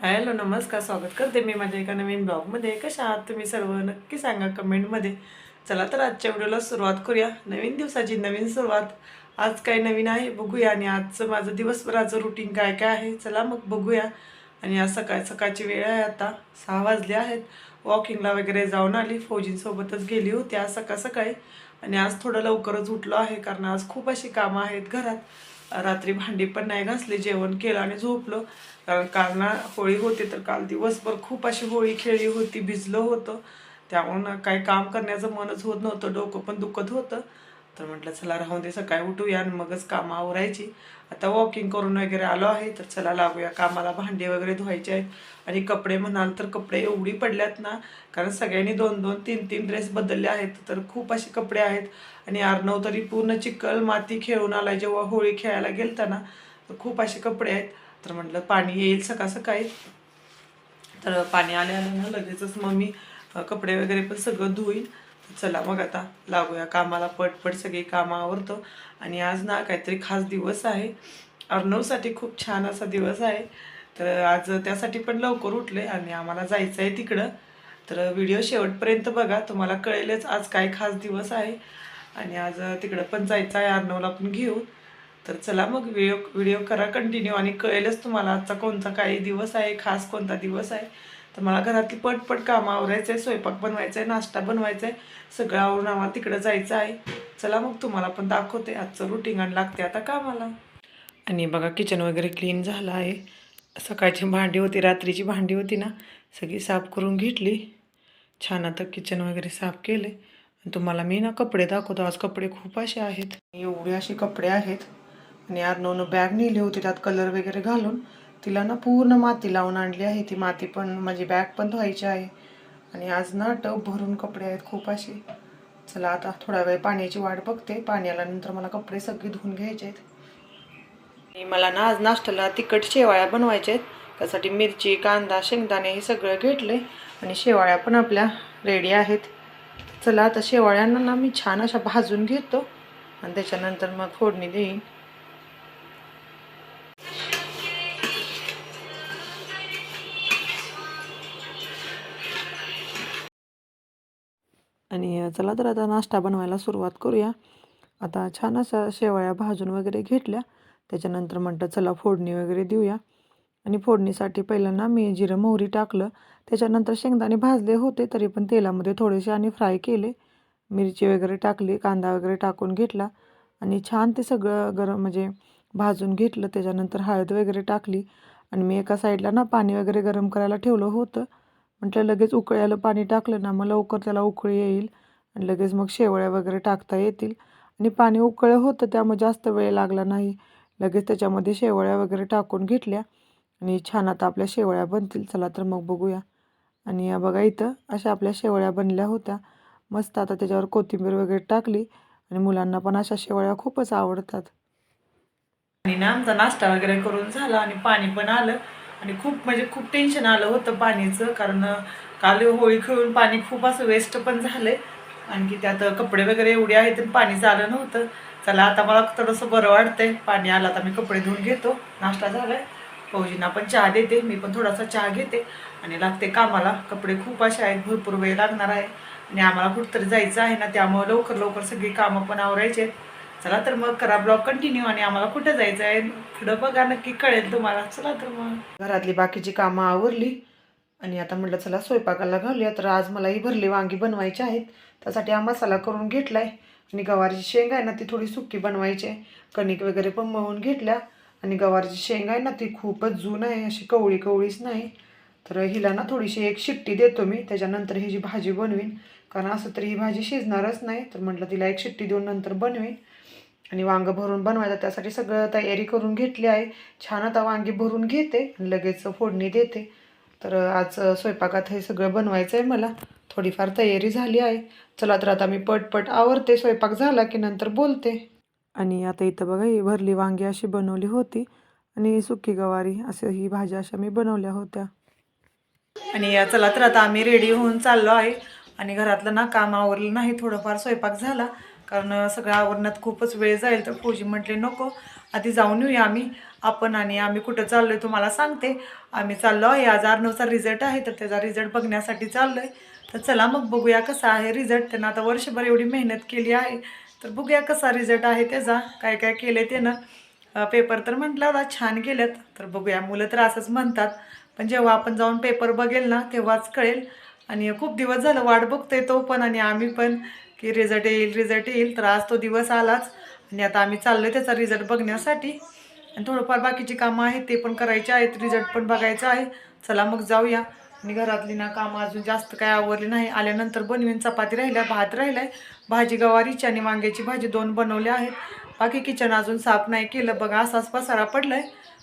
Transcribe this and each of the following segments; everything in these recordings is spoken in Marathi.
हॅलो नमस्कार स्वागत करते मी माझ्या एका नवीन ब्लॉगमध्ये. कशा आहात तुम्ही सर्व? नक्की सांगा कमेंटमध्ये. चला तर आजच्या व्हिडिओला सुरुवात करूया. नवीन दिवसाची नवीन सुरुवात. आज काय नवीन आहे बघूया. आणि आजचं माझं दिवसभराचं रुटीन काय काय आहे चला मग बघूया. आणि आज सकाळ सकाळची वेळ आहे आता. सहा वाजले आहेत. वॉकिंगला वगैरे जाऊन आली. फौजींसोबतच गेली होती आज सकाळ सकाळी. आणि आज थोडं लवकरच उठलो आहे कारण आज खूप अशी कामं आहेत घरात. रात्री भांडी पण नाही घासली जेवण केलं आणि झोपलो. कारण काल ना होळी होती तर काल दिवसभर खूप अशी होळी खेळली होती भिजलं होतं. त्यामुळं काही काम करण्याचं मनच होत नव्हतं डोकं पण दुखत होतं. तर म्हटलं चला राहून दे सकाळी उठूया आणि मगच कामं आवरायची. आता वॉकिंग करून वगैरे आलो आहे तर चला लागूया. कामाला भांडे वगैरे धुवायचे आहेत. आणि कपडे म्हणाल तर कपडे एवढी पडल्यात ना कारण सगळ्यांनी दोन दोन तीन तीन ड्रेस बदलले आहेत. तर खूप असे कपडे आहेत. आणि अर्णव तरी पूर्ण चिखल माती खेळून आला जेव्हा होळी खेळायला गेलता ना तर खूप असे कपडे आहेत. तर म्हटलं पाणी येईल सकाळ सकाळी तर पाणी आले ना लगेचच मग मी कपडे वगैरे पण सगळं धुईन. चला मग आता लागूया कामाला पटपट सगळी कामं आवरतो. आणि आज ना काहीतरी खास दिवस आहे. अर्णवसाठी खूप छान असा दिवस आहे. तर आज त्यासाठी पण लवकर उठले आणि आम्हाला जायचं आहे तिकडं. तर व्हिडिओ शेवटपर्यंत बघा तुम्हाला कळेलच आज काय खास दिवस आहे. आणि आज तिकडं पण जायचं आहे अर्णवला पण घेऊ. तर चला मग व्हिडिओ व्हिडिओ करा कंटिन्यू आणि कळेलच तुम्हाला आजचा कोणता काही दिवस आहे खास कोणता दिवस आहे. तर मला घरातली पटपट कामं आवरायचं आहे स्वयंपाक बनवायचा आहे नाश्ता बनवायचा आहे सगळं आवरून आम्हाला तिकडं जायचं आहे. चला मग तुम्हाला पण दाखवते आजचं रुटीन आणि लागते आता कामाला. आणि बघा किचन वगैरे क्लीन झालं आहे. सकाळची भांडी होती रात्रीची भांडी होती ना सगळी साफ करून घेतली. छान आता किचन वगैरे साफ केले. आणि तुम्हाला मी ना कपडे दाखवतो आज कपडे खूप असे आहेत. एवढे असे कपडे आहेत. आणि अर्णवनं बॅग नेली होती त्यात कलर वगैरे घालून. तिला ना पूर्ण माती लावून आणली आहे. ती माती पण माझी बॅग पण धुवायची आहे. आणि आज ना टब भरून कपडे आहेत खूप असे. चला आता थोडा वेळ पाण्याची वाट बघते. पाणी आल्यानंतर मला कपडे सगळे धुवून घ्यायचे आहेत. आणि मला ना आज नाश्त्याला तिखट शेवाळ्या बनवायच्या आहेत. त्यासाठी मिरची कांदा शेंगदाणे हे सगळं घेतले आणि शेवाळ्या पण आपल्या रेडी आहेत. चला आता शेवाळ्यांना ना मी छान अशा भाजून घेतो. आणि त्याच्यानंतर मग फोडणी देईन. आणि चला तर आता नाश्ता बनवायला सुरुवात करूया. आता छान अशा शेवळ्या भाजून वगैरे घेतल्या. त्याच्यानंतर म्हणतं चला फोडणी वगैरे देऊया. आणि फोडणीसाठी पहिल्यांदा मी जिरं मोहरी टाकलं. त्याच्यानंतर शेंगदाणे भाजले होते तरी पण तेलामध्ये थोडेसे आणि फ्राय केले. मिरची वगैरे टाकली कांदा वगैरे टाकून घेतला. आणि छान ते सगळं गरम म्हणजे भाजून घेतलं. त्याच्यानंतर हळद वगैरे टाकली. आणि मी एका साईडला ना पाणी वगैरे गरम करायला ठेवलं होतं. म्हटलं लगेच उकळ्याला पाणी टाकलं ना मग लवकर त्याला उकळी येईल आणि लगेच मग शेवळ्या वगैरे टाकता येतील. आणि पाणी उकळं होतं त्यामुळे जास्त वेळ लागला नाही. लगेच त्याच्यामध्ये शेवळ्या वगैरे टाकून घेतल्या आणि छान आता आपल्या शेवळ्या बनतील. चला तर मग बघूया. आणि या बघा इथं अशा आपल्या शेवळ्या बनल्या होत्या. मस्त आता त्याच्यावर कोथिंबीर वगैरे टाकली आणि मुलांना पण अशा शेवळ्या खूपच आवडतात. आणि ना आमचा नाश्ता वगैरे करून झाला आणि पाणी पण आलं. आणि खूप म्हणजे खूप टेन्शन आलं होतं पाणीचं कारण काल होळी खेळून पाणी खूप असं वेस्ट पण झालंय. आणखी त्यात कपडे वगैरे एवढे आहेत आणि पाणी झालं नव्हतं. चला आता मला थोडंसं बरं वाटतंय. पाणी आलं आता मी कपडे धुवून घेतो. नाश्ता झालाय. फौजींना पण चहा देते. मी पण थोडासा चहा घेते. आणि लागते कामाला. कपडे खूप असे आहेत. भरपूर वेळ लागणार आहे. आणि आम्हाला कुठंतरी जायचं आहे ना त्यामुळे लवकर लवकर सगळी कामं पण आवरायची आहेत. चला तर मग करा ब्लॉग कंटिन्यू आणि आम्हाला कुठं जायचं आहे पुढं बघा नक्की कळेल तुम्हाला. चला तर मग. घरातली बाकीची कामं आवरली आणि आता म्हटलं चला स्वयंपाकाला घालूया. तर आज मलाही भरली वांगी बनवायची आहेत. त्यासाठी हा मसाला करून घेतलाय. आणि गवारीची शेंग आहे ना ती थोडी सुकी बनवायची आहे. कणिक वगैरे पण मळून घेतल्या. आणि गवारीची शेंग आहे ना ती खूपच जून आहे. अशी कवळी कवळीच नाही. तर हिला ना थोडीशी एक शिट्टी देतो मी. त्याच्यानंतर ही जी भाजी बनवीन. कारण असं तरी ही भाजी शिजणारच नाही. तर म्हटलं तिला एक शिट्टी देऊन नंतर बनवीन. आणि वांगं भरून बनवायचं. त्यासाठी सगळं तयारी करून घेतली आहे. छान आता वांगी भरून घेते. आणि लगेच फोडणी देते. तर आज स्वयंपाकात हे सगळं बनवायचं आहे मला. थोडीफार तयारी झाली आहे. चला तर आता मी पटपट आवरते. स्वयंपाक झाला की नंतर बोलते. आणि आता इथं बघा ही भरली वांगी अशी बनवली होती. आणि सुकी गवारी असं ही भाज्या अशा मी बनवल्या होत्या. आणि या चला तर आता आम्ही रेडी होऊन चाललो आहे. आणि घरातलं ना काम आवरलं नाही. थोडंफार स्वयंपाक झाला. कारण सगळं आवरणात खूपच वेळ जाईल. तर फौजी म्हटले नको आधी जाऊन येऊया आम्ही. आपण आणि आम्ही कुठं चाललोय तुम्हाला सांगते. आम्ही चाललो आहे. आज आर्नवचा रिझल्ट आहे तर त्याचा रिझल्ट बघण्यासाठी चाललोय. तर चला मग बघूया कसा आहे रिझल्ट त्यानं आता वर्षभर एवढी मेहनत केली आहे. तर बघूया कसा रिझल्ट आहे त्याचा. काय काय केलं त्यानं. पेपर तर म्हटलं होता छान केलेत. तर बघूया मुलं तर असंच म्हणतात. पण जेव्हा आपण जाऊन पेपर बघेल ना तेव्हाच कळेल. आणि खूप दिवस झालं वाट बघतोय तो पण आणि आम्ही पण. की रिझल्ट येईल रिझल्ट येईल. तर आज तो दिवस आलाच. आणि आता आम्ही चाललो त्याचा रिझल्ट बघण्यासाठी. आणि थोडंफार बाकीची कामं आहेत ते पण करायचे आहेत. रिझल्ट पण बघायचं आहे. चला मग जाऊया. आणि घरातली ना कामं अजून जास्त काय आवरली नाही. आल्यानंतर बनवीन चपाती राहिल्या भात राहिलाय. भाजी गवारीची आणि वांग्याची भाजी दोन बनवल्या आहेत. बाकी किचन अजून साफ नाही केलं. बघा असाच पसारा पडलाय.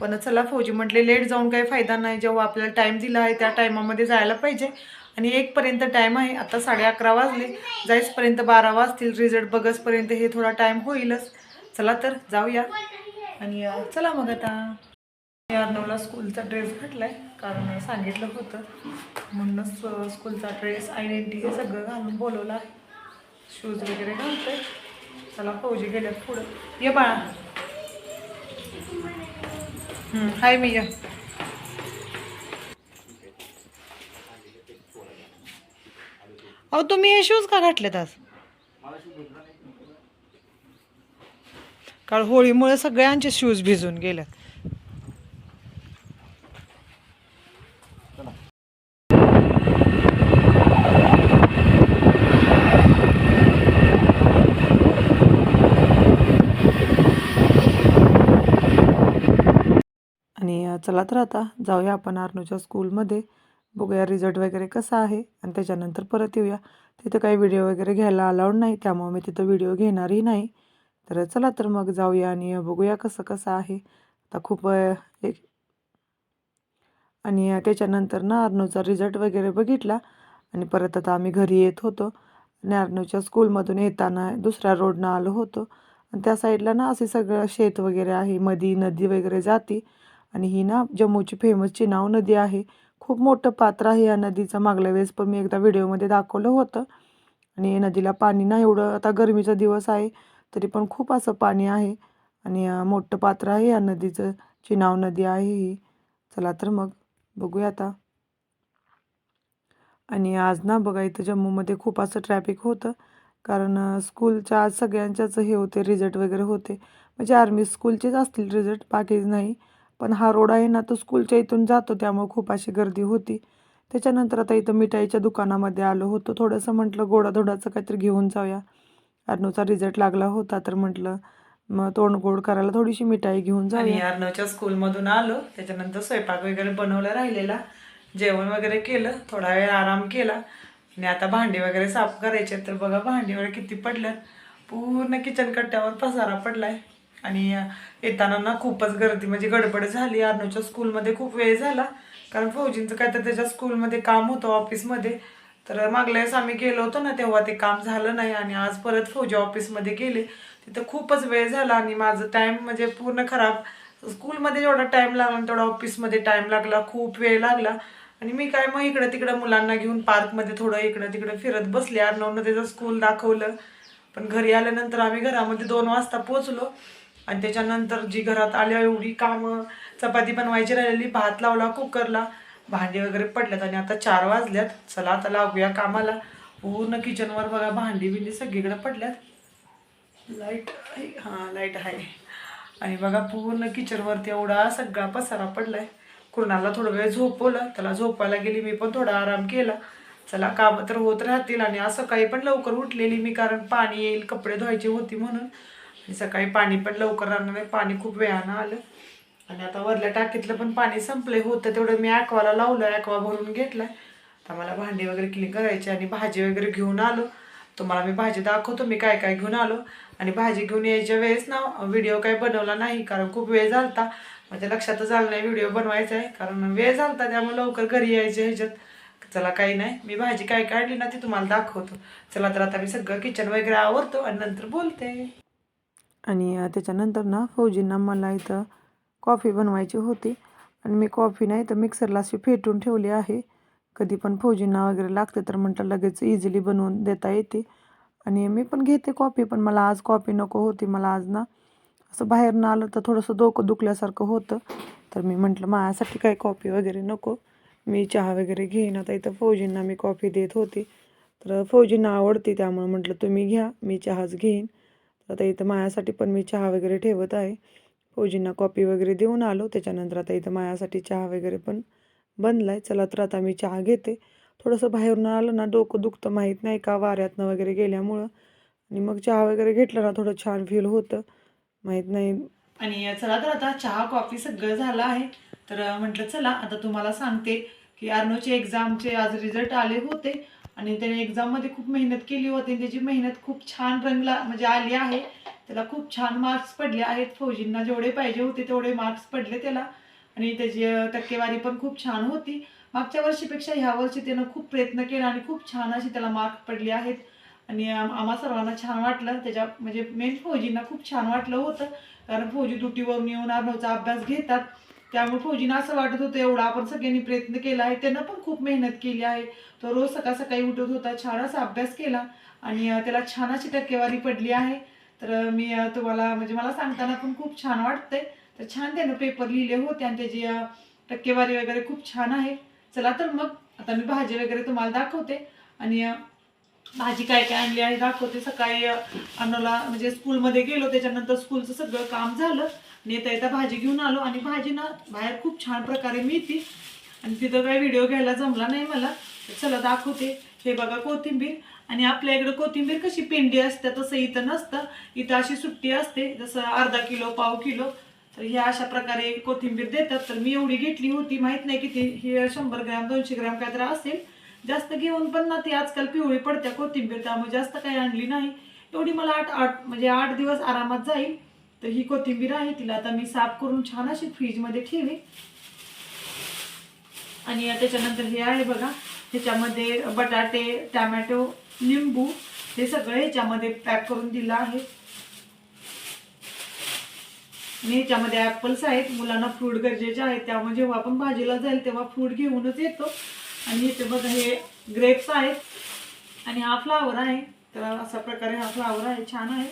पण चला फौजी म्हटले लेट जाऊन काही फायदा नाही. जेव्हा आपल्याला टाईम दिला आहे त्या टायमामध्ये जायला पाहिजे. आणि एकपर्यंत टाईम आहे. आता साडे अकरा वाजले. जाईसपर्यंत बारा वाजतील. रिझल्ट बघसपर्यंत हे थोडा टाईम होईलच. चला तर जाऊया. आणि चला मग आता. अर्नवला स्कूलचा ड्रेस घातलाय. कारण सांगितलं होतं. म्हणूनच स्कूलचा ड्रेस आयडेंटिटी सगळं घालून बोलवलं आहे. शूज वगैरे घालतोय. चला फौजी गेल्यात पुढं. ये बाळा. हाय मी अहो तुम्ही हे शूज का घातलेत आज? कारण होळीमुळे सगळ्यांचे शूज भिजून गेल्यात आणि चला तर आता जाऊया आपण आर्नूच्या स्कूलमध्ये बघूया रिझल्ट वगैरे कसा आहे. आणि त्याच्यानंतर परत येऊया. तिथं काही व्हिडिओ वगैरे घ्यायला अलाउड नाही त्यामुळे मी तिथं व्हिडिओ घेणारही नाही. तर चला तर मग जाऊया आणि बघूया कसं कसं आहे. आता खूप एक आणि त्याच्यानंतर ना अर्नूचा रिझल्ट वगैरे बघितला. आणि परत आता आम्ही घरी येत होतो. आणि अर्नूच्या स्कूलमधून येताना दुसऱ्या रोडनं आलो होतो. आणि त्या साईडला ना असे सगळं शेत वगैरे आहे. मधी नदी वगैरे जाते. आणि ही ना जम्मूची फेमस चिनाव नदी आहे. खूप मोठं पात्र आहे या नदीचं मागल्या वेळेस पण मी एकदा व्हिडिओमध्ये दाखवलं होतं. आणि नदीला पाणी ना एवढं. आता गरमीचा दिवस आहे तरी पण खूप असं पाणी आहे. आणि मोठं पात्र आहे या नदीचं. चिनाव नदी आहे ही. चला तर मग बघूया आता. आणि आज ना बघा इथं जम्मूमध्ये खूप असं ट्रॅफिक होतं. कारण स्कूलच्या आज सगळ्यांच्याच हे होते रिझल्ट वगैरे होते. म्हणजे आर्मी स्कूलचेच असतील रिझल्ट बाकीच नाही. पण हा रोड आहे ना तो स्कूलच्या इथून जातो त्यामुळे खूप अशी गर्दी होती. त्याच्यानंतर आता इथं मिठाईच्या दुकानामध्ये आलो होतो. थोडंसं म्हटलं गोडाधोडाचं काहीतरी घेऊन जाऊया. अर्नवचा रिझल्ट लागला होता तर म्हटलं मग तोंड गोड करायला थोडीशी मिठाई घेऊन जाऊया. अर्नवच्या स्कूलमधून आलो. त्याच्यानंतर स्वयंपाक वगैरे बनवला राहिलेला. जेवण वगैरे केलं. थोडा वेळ आराम केला. आणि आता भांडी वगैरे साफ करायचे तर बघा भांडी वगैरे किती पडल्यात. पूर्ण किचन कट्ट्यावर पसारा पडलाय. आणि येताना ना खूपच गर्दी म्हणजे गडबड झाली. अर्नवच्या स्कूलमध्ये खूप वेळ झाला. कारण फौजींचं काय तर त्याच्या स्कूलमध्ये काम होतं ऑफिसमध्ये तर मागल्या वेळेस आम्ही गेलो होतो ना तेव्हा ते काम झालं नाही आणि आज परत फौजी ऑफिसमध्ये गेले. तिथं खूपच वेळ झाला आणि माझं टाईम म्हणजे पूर्ण खराब. स्कूलमध्ये जेवढा टाईम लागला तेवढा ऑफिसमध्ये टाईम लागला खूप वेळ लागला. आणि मी काय मग इकडं तिकडं मुलांना घेऊन पार्कमध्ये थोडं इकडं तिकडं फिरत बसले. अर्णवनं त्याचं स्कूल दाखवलं. पण घरी आल्यानंतर आम्ही घरामध्ये दोन वाजता पोचलो आणि त्याच्यानंतर जी घरात आल्या एवढी कामं चपाती बनवायची राहिलेली भात लावला कुकरला भांडी वगैरे पडल्यात आणि आता चार वाजल्यात. चला आता लागूया कामाला. पूर्ण किचनवर बघा भांडी बिंडी सगळीकडे पडल्यात. लाइट आहे. हां लाइट आहे. आणि बघा पूर्ण किचनवरती एवढा सगळा पसारा पडलाय. कुणाला थोडं वेळ झोपवलं त्याला झोपायला गेली मी पण थोडा आराम केला. चला कामं तर होत राहतील आणि असं सकाळी पण लवकर उठलेली मी कारण पाणी येईल कपडे धुवायचे होती म्हणून. आणि सकाळी पाणी पण लवकर राहणार नाही पाणी खूप वेळानं आलं. आणि आता वरल्या टाकीतलं पण पाणी संपलंय होतं तेवढं मी ॲक्वाला लावलं ॲक्वा भरून घेतलाय. आता मला भांडी वगैरे क्लीन करायची आणि भाजी वगैरे घेऊन आलो. तुम्हाला मी भाजी दाखवतो मी काय काय घेऊन आलो. आणि भाजी घेऊन यायच्या वेळेस ना व्हिडिओ काय बनवला नाही कारण खूप वेळ झालता. माझ्या लक्षातच आलं नाही व्हिडिओ बनवायचा आहे कारण वेळ झालता त्यामुळे लवकर घरी यायचे ह्याच्यात. चला काही नाही मी भाजी काय काढली ना ती तुम्हाला दाखवतो. चला तर आता मी सगळं किचन वगैरे आवरतो आणि नंतर बोलते. आणि त्याच्यानंतर ना फौजींना मला इथं कॉफी बनवायची होती. आणि मी कॉफी नाही तर मिक्सरला अशी फेटून ठेवली आहे. कधी पण फौजींना वगैरे लागते तर म्हटलं लगेच इझिली बनवून देता येते. आणि मी पण घेते कॉफी पण मला आज कॉफी नको होती. मला आज ना असं बाहेरनं आलं तर थोडंसं डोकं दुखल्यासारखं होतं. तर मी म्हटलं माझ्यासाठी काही कॉफी वगैरे नको. मी चहा वगैरे घेईन. आता इथं फौजींना मी कॉफी देत होती. तर फौजींना आवडते त्यामुळे म्हटलं तुम्ही घ्या. मी चहाच घेईन. आता इथं माझ्यासाठी पण मी चहा वगैरे ठेवत आहे. फौजींना कॉपी वगैरे देऊन आलो. त्याच्यानंतर आता इथं माझ्यासाठी चहा वगैरे पण बनला आहे चला तर आता मी चहा घेते. थोडंसं बाहेरून आलं ना डोकं दुखतं माहीत नाही का वाऱ्यातनं वगैरे गेल्यामुळं. आणि मग चहा वगैरे घेतला ना थोडं छान फील होतं. माहीत नाही. आणि चला तर आता चहा कॉफी सगळं झालं आहे. तर म्हटलं चला आता तुम्हाला सांगते की अर्नोचे एक्झामचे आज रिझल्ट आले होते. आणि त्याने एक्झाममध्ये खूप मेहनत केली होती आणि त्याची मेहनत खूप छान रंगला म्हणजे आली आहे. त्याला खूप छान मार्क्स पडले आहेत. फौजींना जेवढे पाहिजे होते तेवढे मार्क्स पडले त्याला. आणि त्याची टक्केवारी पण खूप छान होती. मागच्या वर्षीपेक्षा ह्या वर्षी त्यानं खूप प्रयत्न केला आणि खूप छान अशी त्याला मार्क पडले आहेत. आणि आम्हा सर्वांना छान वाटलं. त्याच्या म्हणजे मेन फौजींना खूप छान वाटलं होतं. कारण फौजी दुटीवरून येऊन अर्णवचा अभ्यास घेतात. त्यामुळे फौजींना असं वाटत होतं एवढा आपण सगळ्यांनी प्रयत्न केला आहे. त्यानं पण खूप मेहनत केली आहे. तो रोज सकाळ सकाळी उठत होता छान असा अभ्यास केला आणि त्याला छान अशी टक्केवारी पडली आहे. तर मी तुम्हाला म्हणजे मला सांगताना पण खूप छान वाटतंय. तर छान त्यानं पेपर लिहिले होते आणि त्याची टक्केवारी वगैरे खूप छान आहे. चला तर मग आता मी भाजी वगैरे तुम्हाला दाखवते आणि भाजी काय काय आणली आहे दाखवते. सकाळी अन्नला म्हणजे स्कूलमध्ये गेलो त्याच्यानंतर स्कूलचं सगळं काम झालं. नेता येता येता भाजी घेऊन आलो आणि भाजी ना बाहेर खूप छान प्रकारे मिळते आणि तिथं काही व्हिडिओ घ्यायला जमला नाही मला. चला दाखवते. हे बघा कोथिंबीर. आणि आपल्या इकडं कोथिंबीर कशी पेंडी असते तसं इथं नसतं. इथं अशी सुट्टी असते. जसं अर्धा किलो पाव किलो. तर ह्या अशा प्रकारे कोथिंबीर देतात. तर मी एवढी घेतली होती. माहीत नाही किती. हे शंभर ग्रॅम दोनशे ग्रॅम काय तर असेल. जास्त घेऊन पण ना ती आजकाल पिवळी पडत्या कोथिंबीर. त्यामुळे जास्त काही आणली नाही. एवढी मला आठ आठ म्हणजे आठ दिवस आरामात जाईल. तर ही कोथिंबीर आहे तिला आता मी साफ करून छान अशी फ्रीजमध्ये ठेवी आणि त्याच्यानंतर हे आहे बघा ह्याच्यामध्ये बटाटे टॅमॅटो लिंबू हे सगळं ह्याच्यामध्ये पॅक करून दिलं आहे. आणि ह्याच्यामध्ये ॲपल्स आहेत मुलांना फ्रूट गरजेचे आहेत त्यामुळे जेव्हा आपण भाजीला जाईल तेव्हा फ्रूट घेऊनच येतो. आणि इथे बघा हे ग्रेप्स आहेत. आणि हा फ्लावर आहे तर अशा प्रकारे हा फ्लावर आहे छान आहे.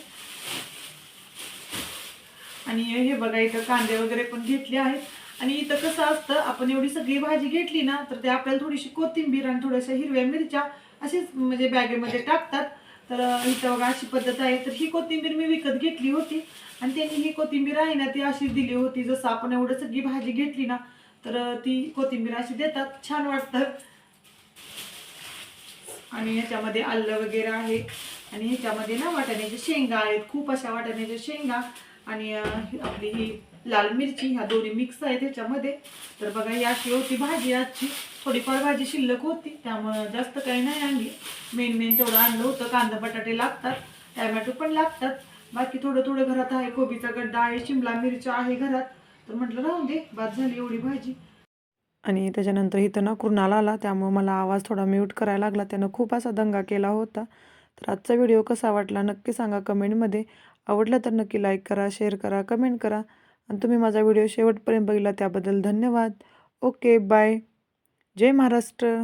आणि हे बघा इथं कांदे वगैरे पण घेतले आहेत. आणि इथं कसं असतं आपण एवढी सगळी भाजी घेतली ना तर ते आपल्याला थोडीशी कोथिंबीर आणि थोड्याशा हिरव्या मिरच्या अशीच म्हणजे बॅगेमध्ये टाकतात. तर इथं बघा अशी पद्धत आहे. तर ही कोथिंबीर मी विकत घेतली होती. आणि त्यांनी ही कोथिंबीर आहे ना ती अशी दिली होती. जसं आपण एवढं सगळी भाजी घेतली ना तर ती कोथिंबीर अशी देतात. छान वाटतं. आणि याच्यामध्ये आलं वगैरे आहे. आणि ह्याच्यामध्ये ना वाटाण्याच्या शेंगा आहेत. खूप अशा वाटाण्याच्या शेंगा. आणि आपली ही लाल मिरची ह्या दोन्ही मिक्स आहेत ह्याच्यामध्ये. तर बघा ही अशी होती भाजी. आजची थोडीफार भाजी शिल्लक होती त्यामुळं जास्त काही नाही आणली. मेन मेन तेवढं आणलं होतं. कांदा बटाटे लागतात टॅमॅटो पण लागतात. बाकी थोडं थोडं घरात आहे. कोबीचा गड्डा आहे शिमला मिरच्या आहे घरात. तर म्हटलं राहून दे बाद झाली एवढी भाजी. आणि त्याच्यानंतर इथं ना कुणाला आला त्यामुळे मला आवाज थोडा म्यूट करायला लागला. त्यानं खूप असा दंगा केला होता. तर आजचा व्हिडिओ कसा वाटला नक्की सांगा कमेंटमध्ये. आवडला तर नक्की लाईक करा शेअर करा कमेंट करा. आणि तुम्ही माझा व्हिडिओ शेवटपर्यंत बघितला त्याबद्दल धन्यवाद. ओके बाय जय महाराष्ट्र.